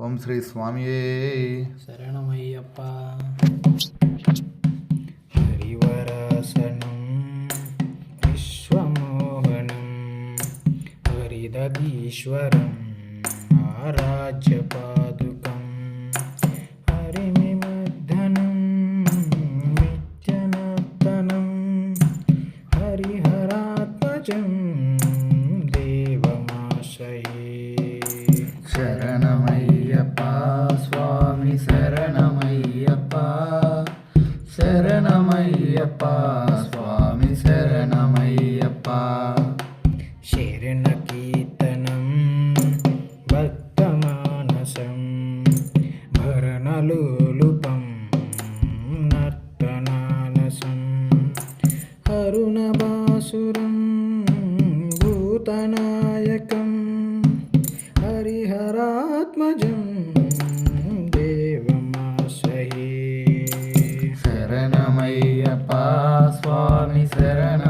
ఓం శ్రీ స్వామియే. శరణమయ్యప్ప. హరివరాసనం విశ్వమోహనం హరిదీశ్వరం ఆరాజ్యపాదుకం హరిమిమర్దనం నిత్యనర్తనం హరిహరాత్మజం దేవమాశయే. శరణమయ్యప్ప శరణకీర్తనం భక్తమానసం భరణలోలుపం నర్తనానసం. అరుణభాసురం భూతనాయకం హరిహరాత్మజం దేవమాశయే శరణమయ్యప్ప స్వామి శరణ.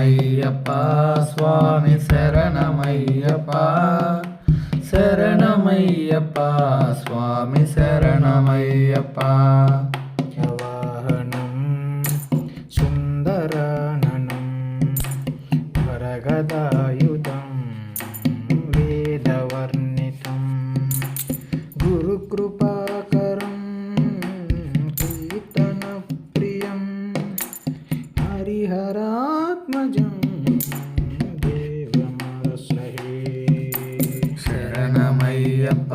ശരണമയ്യപ്പ സ്വാമി ശരണമയ്യപ്പ ശരണമയ്യപ്പ സ്വാമി ശരണമയ്യപ്പ. വാഹനം സുന്ദരാനനം വരഗദായുധം വേദവർണിതം ഗുരുകൃപാ हरिहरा హరిహరాత్మజం శరణమయ్యప్ప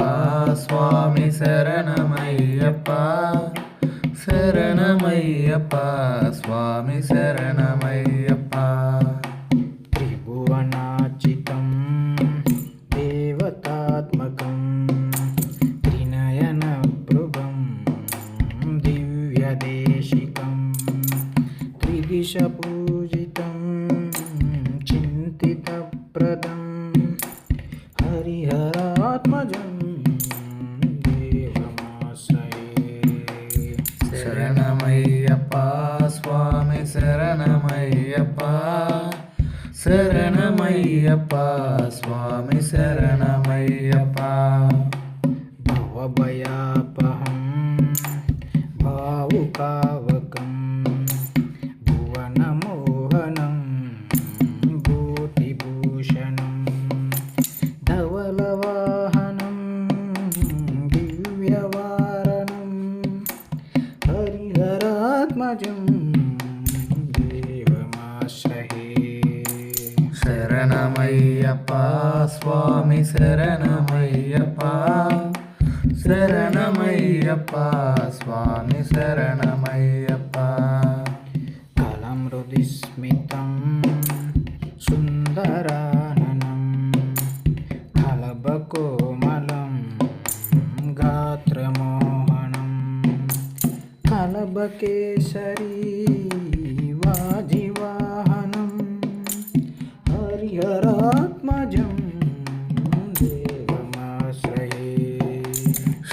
స్వామి శరణమయ్యప్ప శరణమయ్యప్ప స్వామి శరణమయ్యప్ప త్రిభువనాచితం దేవతాత్మకం త్రినయన భృగం దివ్యదేశికం త్రిదిశపూ प्रदं हरिहरात्मजं देवमाश्रये शरणमय्यप्पा स्वामि शरणमय्यप्पा शरणमय्यप्पा स्वामि शरणमय्यप्पा भवभयापहं भावुका హరిహరాత్మజం దేవమాశ్రహే శరణమయ్యప్ప స్వామి శరణమయ్యప్ప శరణమయ్యప్ప స్వామి శరణమయ్యప్ప. కలం హృదిస్మితం సుందరాననం కలబకోమలం గాత్రమోహనం केसरी वाजिवाहनं हरिहरात्मजं देवमाश्रये।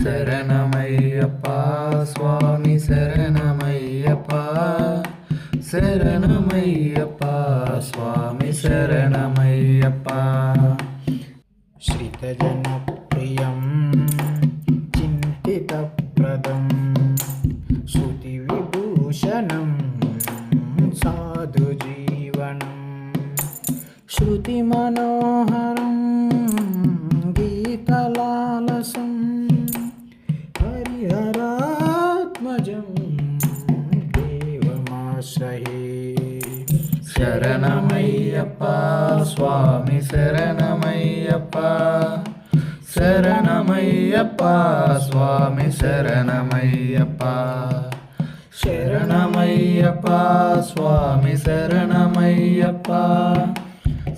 शरणमय्यप्पा स्वामी शरणमय्यप्पा शरणमय्यप्पा स्वामी शरणमय्यप्पा श्रितजन मनोहरं गीतलालसं हरिहरात्मजं देवमाश्रये शरणमय्यप्पा स्वामि शरणमय्यप्पा शरणमय्यप्पा स्वामि शरणमय्यप्पा शरणमय्यप्पा स्वामि शरणमय्यप्पा